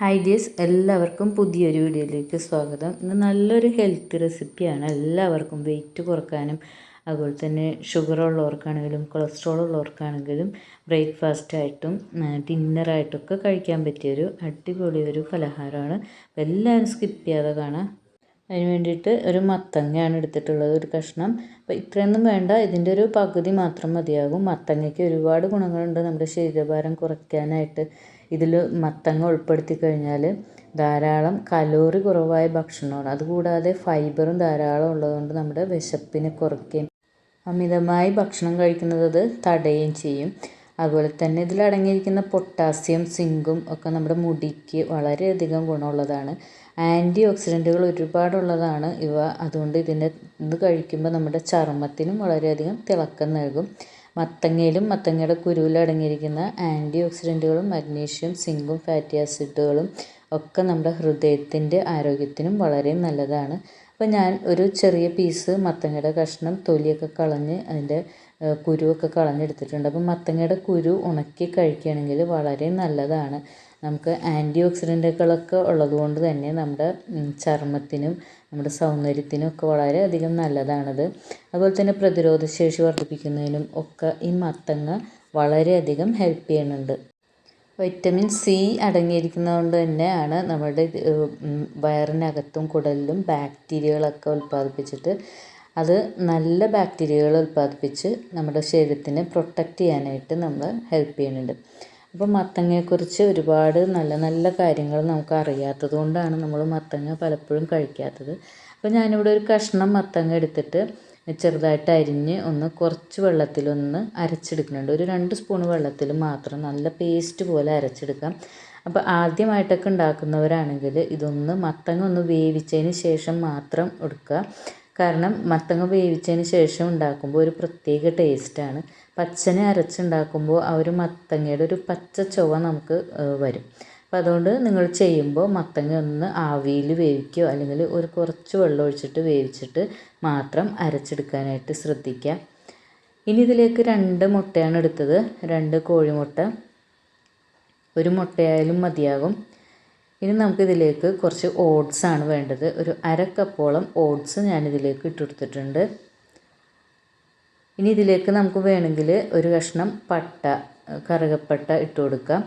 Hi dears എല്ലാവർക്കും പുതിയൊരു വീഡിയോയിലേക്ക് സ്വാഗതം. ഇന്ന് നല്ലൊരു ഹെൽത്ത് റെസിപ്പിയാണ് എല്ലാവർക്കും വെയിറ്റ് കുറക്കാനും അതുപോലെ തന്നെ ഷുഗർ ഉള്ളവർക്കാണെങ്കിലും കൊളസ്ട്രോൾ ഉള്ളവർക്കാണെങ്കിലും ബ്രേക്ക്ഫാസ്റ്റായിട്ടും ഡിന്നറായിട്ടൊക്കെ കഴിക്കാൻ പറ്റിയൊരു അടിപൊളി ഒരു പലഹാരമാണ്. എല്ലാവരും സ്കിപ്പ് ചെയ്യാതെ കാണാം. അതിന് വേണ്ടിയിട്ട് ഒരു മത്തങ്ങയാണ് എടുത്തിട്ടുള്ളത് ഒരു കഷ്ണം. അപ്പോൾ ഇത്രയൊന്നും വേണ്ട ഇതിന്റെ ഒരു പകുതി മാത്രം മതിയാകും. മത്തങ്ങയ്ക്ക് ഒരുപാട് ഗുണങ്ങളുണ്ട് നമ്മുടെ ശരീരഭാരം കുറയ്ക്കാനായിട്ട്. ഇതിൽ മത്തങ്ങ ഉൾപ്പെടുത്തി കഴിഞ്ഞാൽ ധാരാളം കലോറി കുറവായ ഭക്ഷണമാണ്. അതുകൂടാതെ ഫൈബറും ധാരാളം ഉള്ളതുകൊണ്ട് നമ്മുടെ വിശപ്പിനെ കുറയ്ക്കുകയും അമിതമായി ഭക്ഷണം കഴിക്കുന്നത് തടയുകയും ചെയ്യും. അതുപോലെ തന്നെ ഇതിലടങ്ങിയിരിക്കുന്ന പൊട്ടാസ്യം സിങ്കും ഒക്കെ നമ്മുടെ മുടിക്ക് വളരെയധികം ഗുണമുള്ളതാണ്. ആന്റി ഓക്സിഡന്റുകൾ ഒരുപാടുള്ളതാണ്. ഇവ അതുകൊണ്ട് ഇതിനെ ഇത് കഴിക്കുമ്പോൾ നമ്മുടെ ചർമ്മത്തിനും വളരെയധികം തിളക്കം നൽകും. മത്തങ്ങയിലും മത്തങ്ങയുടെ കുരുവിലും അടങ്ങിയിരിക്കുന്ന ആന്റി ഓക്സിഡന്റുകളും മഗ്നീഷ്യം സിങ്കും ഫാറ്റി ആസിഡുകളും ഒക്കെ നമ്മുടെ ഹൃദയത്തിന്റെ ആരോഗ്യത്തിനും വളരെ നല്ലതാണ്. അപ്പോൾ ഞാൻ ഒരു ചെറിയ പീസ് മത്തങ്ങയുടെ കഷ്ണം തൊലിയൊക്കെ കളഞ്ഞ് അതിന്റെ കുരുവൊക്കെ കളഞ്ഞെടുത്തിട്ടുണ്ട്. അപ്പം മത്തങ്ങയുടെ കുരു ഉണക്കി കഴിക്കുകയാണെങ്കിൽ വളരെ നല്ലതാണ്. നമുക്ക് ആന്റി ഓക്സിഡന്റുകളൊക്കെ ഉള്ളതുകൊണ്ട് തന്നെ നമ്മുടെ ചർമ്മത്തിനും നമ്മുടെ സൗന്ദര്യത്തിനും ഒക്കെ വളരെയധികം നല്ലതാണത്. അതുപോലെ തന്നെ പ്രതിരോധശേഷി വർദ്ധിപ്പിക്കുന്നതിനും ഒക്കെ ഈ മത്തങ്ങ വളരെയധികം ഹെൽപ്പ് ചെയ്യുന്നുണ്ട്. വൈറ്റമിൻ സി അടങ്ങിയിരിക്കുന്നതുകൊണ്ട് തന്നെയാണ് നമ്മുടെ വയറിനകത്തും കുടലിലും ബാക്ടീരിയകളൊക്കെ ഉൽപ്പാദിപ്പിച്ചിട്ട് അത് നല്ല ബാക്ടീരിയകൾ ഉൽപ്പാദിപ്പിച്ച് നമ്മുടെ ശരീരത്തിനെ പ്രൊട്ടക്റ്റ് ചെയ്യാനായിട്ട് നമ്മൾ ഹെൽപ്പ് ചെയ്യുന്നുണ്ട്. അപ്പോൾ മത്തങ്ങയെക്കുറിച്ച് ഒരുപാട് നല്ല നല്ല കാര്യങ്ങൾ നമുക്ക് അറിയാത്തത് കൊണ്ടാണ് നമ്മൾ മത്തങ്ങ പലപ്പോഴും കഴിക്കാത്തത്. അപ്പോൾ ഞാനിവിടെ ഒരു കഷ്ണം മത്തങ്ങ എടുത്തിട്ട് ചെറുതായിട്ട് അരിഞ്ഞ് ഒന്ന് കുറച്ച് വെള്ളത്തിലൊന്ന് അരച്ചെടുക്കുന്നുണ്ട്. ഒരു രണ്ട് സ്പൂൺ വെള്ളത്തിൽ മാത്രം നല്ല പേസ്റ്റ് പോലെ അരച്ചെടുക്കാം. അപ്പോൾ ആദ്യമായിട്ടൊക്കെ ഉണ്ടാക്കുന്നവരാണെങ്കിൽ ഇതൊന്ന് മത്തങ്ങ ഒന്ന് വേവിച്ചതിന് ശേഷം മാത്രം എടുക്കുക. കാരണം മത്തങ്ങ വേവിച്ചതിന് ശേഷം ഉണ്ടാക്കുമ്പോൾ ഒരു പ്രത്യേക ടേസ്റ്റാണ്. പച്ചനെ അരച്ചുണ്ടാക്കുമ്പോൾ ആ ഒരു മത്തങ്ങയുടെ ഒരു പച്ച ചുവ നമുക്ക് വരും. അപ്പോൾ അതുകൊണ്ട് നിങ്ങൾ ചെയ്യുമ്പോൾ മത്തങ്ങ ഒന്ന് ആവിയിൽ വേവിക്കുകയോ അല്ലെങ്കിൽ ഒരു കുറച്ച് വെള്ളം ഒഴിച്ചിട്ട് വേവിച്ചിട്ട് മാത്രം അരച്ചെടുക്കാനായിട്ട് ശ്രദ്ധിക്കുക. ഇനി ഇതിലേക്ക് രണ്ട് മുട്ടയാണ് എടുത്തത്. രണ്ട് കോഴിമുട്ട. ഒരു മുട്ടയായാലും മതിയാകും. ഇനി നമുക്കിതിലേക്ക് കുറച്ച് ഓട്സ് ആണ് വേണ്ടത്. ഒരു അര ഓട്സ് ഞാനിതിലേക്ക് ഇട്ടെടുത്തിട്ടുണ്ട് ഇനി ഇതിലേക്ക് നമുക്ക് വേണമെങ്കിൽ ഒരു കഷ്ണം പട്ട കറുകപ്പട്ട ഇട്ട് കൊടുക്കാം.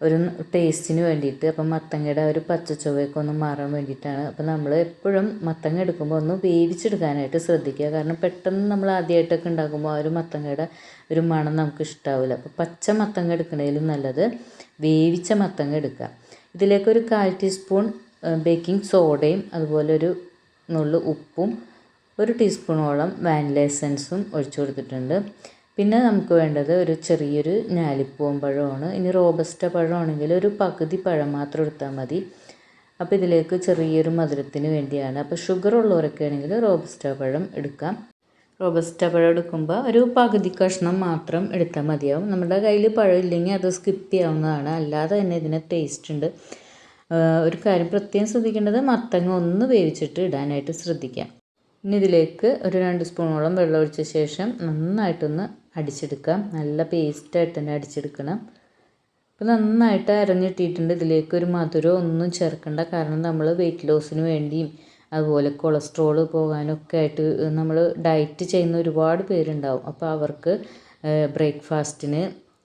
ഒരു ടേസ്റ്റിന് വേണ്ടിയിട്ട്. അപ്പം മത്തങ്ങയുടെ ഒരു പച്ച ചുവയൊക്കെ ഒന്ന് മാറാൻ വേണ്ടിയിട്ടാണ്. അപ്പം നമ്മൾ എപ്പോഴും മത്തങ്ങ എടുക്കുമ്പോൾ ഒന്ന് വേവിച്ചെടുക്കാനായിട്ട് ശ്രദ്ധിക്കുക. കാരണം പെട്ടെന്ന് നമ്മൾ ആദ്യമായിട്ടൊക്കെ ഉണ്ടാക്കുമ്പോൾ ആ ഒരു മത്തങ്ങയുടെ ഒരു മണം നമുക്ക് ഇഷ്ടാവില്ല. അപ്പോൾ പച്ച മത്തങ്ങ എടുക്കണേലും നല്ലത് വേവിച്ച മത്തങ്ങ എടുക്കുക. ഇതിലേക്ക് ഒരു കാൽ ടീസ്പൂൺ ബേക്കിംഗ് സോഡയും അതുപോലെ ഒരു നുള്ളു ഉപ്പും ഒരു ടീസ്പൂണോളം വാനില എസൻസും ഒഴിച്ചു കൊടുത്തിട്ടുണ്ട്. പിന്നെ നമുക്ക് വേണ്ടത് ഒരു ചെറിയൊരു ഞാലിപ്പൂവൻ പഴമാണ്. ഇനി റോബസ്റ്റ പഴമാണെങ്കിൽ ഒരു പകുതി പഴം മാത്രം എടുത്താൽ മതി. അപ്പോൾ ഇതിലേക്ക് ചെറിയൊരു മധുരത്തിന് വേണ്ടിയാണ്. അപ്പോൾ ഷുഗർ ഉള്ളവരൊക്കെ ആണെങ്കിൽ റോബസ്റ്റ പഴം എടുക്കാം. റോബസ്റ്റ പഴം എടുക്കുമ്പോൾ ഒരു പകുതി കഷ്ണം മാത്രം എടുത്താൽ മതിയാവും. നമ്മുടെ കയ്യിൽ പഴം ഇല്ലെങ്കിൽ അത് സ്കിപ്പ് ചെയ്യാവുന്നതാണ്. അല്ലാതെ തന്നെ ഇതിന് ടേസ്റ്റ് ഉണ്ട്. ഒരു കാര്യം പ്രത്യേകം ശ്രദ്ധിക്കേണ്ടത് മത്തങ്ങ ഒന്ന് വേവിച്ചിട്ട് ഇടാനായിട്ട് ശ്രദ്ധിക്കാം. ഇനി ഇതിലേക്ക് ഒരു രണ്ട് സ്പൂണോളം വെള്ളം ഒഴിച്ച ശേഷം നന്നായിട്ടൊന്ന് അടിച്ചെടുക്കാം. നല്ല പേസ്റ്റായിട്ട് തന്നെ അടിച്ചെടുക്കണം. അപ്പോൾ നന്നായിട്ട് അരഞ്ഞിട്ടിട്ടുണ്ട്. ഇതിലേക്ക് ഒരു മധുരം ഒന്നും ചേർക്കണ്ട. കാരണം നമ്മൾ വെയിറ്റ് ലോസിന് വേണ്ടിയും അതുപോലെ കൊളസ്ട്രോൾ പോകാനൊക്കെ ആയിട്ട് നമ്മൾ ഡയറ്റ് ചെയ്യുന്ന ഒരുപാട് പേരുണ്ടാവും. അപ്പോൾ അവർക്ക് ബ്രേക്ക്ഫാസ്റ്റിന്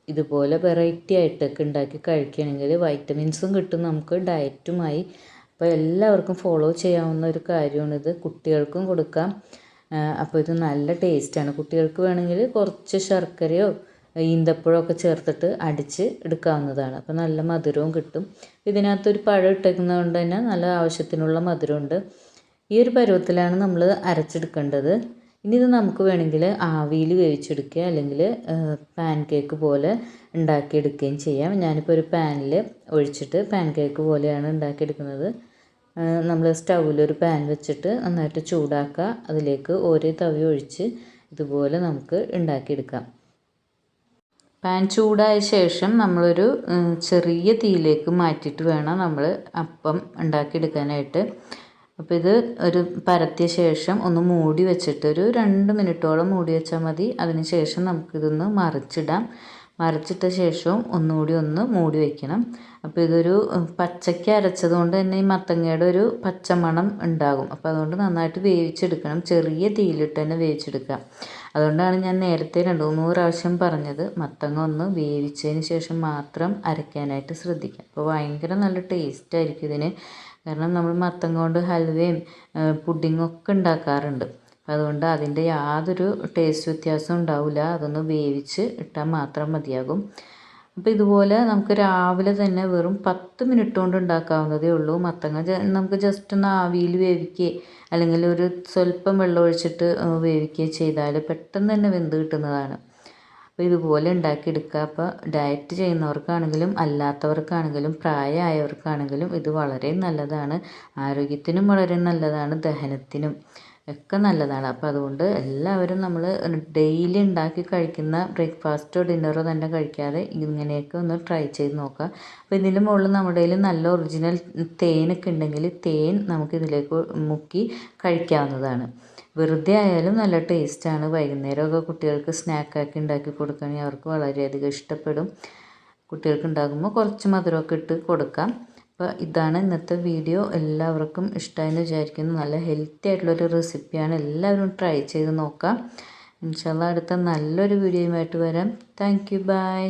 ഇതുപോലെ വെറൈറ്റി ആയിട്ടൊക്കെ ഉണ്ടാക്കി കഴിക്കുകയാണെങ്കിൽ വൈറ്റമിൻസും കിട്ടും നമുക്ക് ഡയറ്റുമായി അപ്പോൾ എല്ലാവർക്കും ഫോളോ ചെയ്യാവുന്ന ഒരു കാര്യമാണിത് കുട്ടികൾക്കും കൊടുക്കാം. അപ്പോൾ ഇത് നല്ല ടേസ്റ്റാണ് കുട്ടികൾക്ക് വേണമെങ്കിൽ കുറച്ച് ശർക്കരയോ ഈന്തപ്പഴമൊക്കെ ചേർത്തിട്ട് അടിച്ച് എടുക്കാവുന്നതാണ്. അപ്പോൾ നല്ല മധുരവും കിട്ടും. ഇതിനകത്തൊരു പഴം ഇട്ടേക്കുന്നത് കൊണ്ട് തന്നെ നല്ല ആവശ്യത്തിനുള്ള മധുരമുണ്ട്. ഈ ഒരു പരുവത്തിലാണ് നമ്മൾ അരച്ചെടുക്കേണ്ടത്. ഇനി ഇത് നമുക്ക് വേണമെങ്കിൽ ആവിയിൽ വേവിച്ചെടുക്കുക അല്ലെങ്കിൽ പാൻ കേക്ക് പോലെ ഉണ്ടാക്കിയെടുക്കുകയും ചെയ്യാം. ഞാനിപ്പോൾ ഒരു പാനിൽ ഒഴിച്ചിട്ട് പാൻ കേക്ക് പോലെയാണ് ഉണ്ടാക്കിയെടുക്കുന്നത്. നമ്മൾ സ്റ്റൗവിൽ ഒരു പാൻ വെച്ചിട്ട് നന്നായിട്ട് ചൂടാക്കുക. അതിലേക്ക് ഓരോ തവി ഒഴിച്ച് ഇതുപോലെ നമുക്ക് ഉണ്ടാക്കിയെടുക്കാം. പാൻ ചൂടായ ശേഷം നമ്മളൊരു ചെറിയ തീയിലേക്ക് മാറ്റിയിട്ട് വേണം നമ്മൾ അപ്പം ഉണ്ടാക്കിയെടുക്കാനായിട്ട്. അപ്പോൾ ഇത് ഒരു പരത്തിയ ശേഷം ഒന്ന് മൂടി വെച്ചിട്ട് ഒരു രണ്ട് മിനിറ്റോളം മൂടി വെച്ചാൽ മതി. അതിന് ശേഷം നമുക്കിതൊന്ന് മറിച്ചിടാം. മറിച്ചിട്ട ശേഷവും ഒന്നുകൂടി ഒന്ന് മൂടി വയ്ക്കണം അപ്പോൾ ഇതൊരു പച്ചയ്ക്ക് അരച്ചത് കൊണ്ട് തന്നെ ഈ മത്തങ്ങയുടെ ഒരു പച്ചമണം ഉണ്ടാകും. അപ്പോൾ അതുകൊണ്ട് നന്നായിട്ട് വേവിച്ചെടുക്കണം. ചെറിയ തീയിലിട്ട് തന്നെ വേവിച്ചെടുക്കുക. അതുകൊണ്ടാണ് ഞാൻ നേരത്തെ രണ്ട് മൂന്ന് പ്രാവശ്യം പറഞ്ഞത് മത്തങ്ങ ഒന്ന് വേവിച്ചതിന് ശേഷം മാത്രം അരയ്ക്കാനായിട്ട് ശ്രദ്ധിക്കുക. അപ്പോൾ ഭയങ്കര നല്ല ടേസ്റ്റ് ആയിരിക്കും ഇതിന്. കാരണം നമ്മൾ മത്തം കൊണ്ട് ഹൽവയും പുഡിങ്ങും ഒക്കെ ഉണ്ടാക്കാറുണ്ട്. അതുകൊണ്ട് അതിന്റെ യാതൊരു ടേസ്റ്റ് വ്യത്യാസം ഉണ്ടാവില്ല. അതൊന്ന് വേവിച്ച് ഇട്ടാൽ മാത്രം മതിയാകും. അപ്പോൾ ഇതുപോലെ നമുക്ക് രാവിലെ തന്നെ വെറും പത്ത് മിനിറ്റ് കൊണ്ട് ഉണ്ടാക്കാവുന്നതേ ഉള്ളൂ. മത്തങ്ങ നമുക്ക് ജസ്റ്റ് ഒന്ന് ആവിയിൽ വേവിക്കുക അല്ലെങ്കിൽ ഒരു സ്വല്പം വെള്ളം ഒഴിച്ചിട്ട് വേവിക്കുകയോ ചെയ്താൽ പെട്ടെന്ന് തന്നെ വെന്ത് കിട്ടുന്നതാണ്. അപ്പോൾ ഇതുപോലെ ഉണ്ടാക്കിയെടുക്കുക. അപ്പോൾ ഡയറ്റ് ചെയ്യുന്നവർക്കാണെങ്കിലും അല്ലാത്തവർക്കാണെങ്കിലും പ്രായമായവർക്കാണെങ്കിലും ഇത് വളരെ നല്ലതാണ്. ആരോഗ്യത്തിനും വളരെ നല്ലതാണ്. ദഹനത്തിനും ഒക്കെ നല്ലതാണ്. അപ്പോൾ അതുകൊണ്ട് എല്ലാവരും നമ്മൾ ഡെയിലി ഉണ്ടാക്കി കഴിക്കുന്ന ബ്രേക്ക്ഫാസ്റ്റോ ഡിന്നറോ തന്നെ കഴിക്കാതെ ഇങ്ങനെയൊക്കെ ഒന്ന് ട്രൈ ചെയ്ത് നോക്കുക. അപ്പോൾ ഇതിന്റെ മുകളിൽ നമ്മുടെ കയ്യിൽ നല്ല ഒറിജിനൽ തേനൊക്കെ ഉണ്ടെങ്കിൽ തേൻ നമുക്കിതിലേക്ക് മുക്കി കഴിക്കാവുന്നതാണ്. വെറുതെ ആയാലും നല്ല ടേസ്റ്റാണ്. വൈകുന്നേരമൊക്കെ കുട്ടികൾക്ക് സ്നാക്കാക്കി ഉണ്ടാക്കി കൊടുക്കുകയാണെങ്കിൽ അവർക്ക് വളരെയധികം ഇഷ്ടപ്പെടും. കുട്ടികൾക്ക് ഉണ്ടാകുമ്പോൾ കുറച്ച് മധുരമൊക്കെ ഇട്ട് കൊടുക്കാം. അപ്പോൾ ഇതാണ് ഇന്നത്തെ വീഡിയോ. എല്ലാവർക്കും ഇഷ്ടമായെന്ന് വിചാരിക്കുന്നു. നല്ല ഹെൽത്തി ആയിട്ടുള്ളൊരു റെസിപ്പിയാണ്. എല്ലാവരും ട്രൈ ചെയ്ത് നോക്കാം. ഇൻഷാല്ല അടുത്ത നല്ലൊരു വീഡിയോയുമായിട്ട് വരാം. Thank you. ബൈ.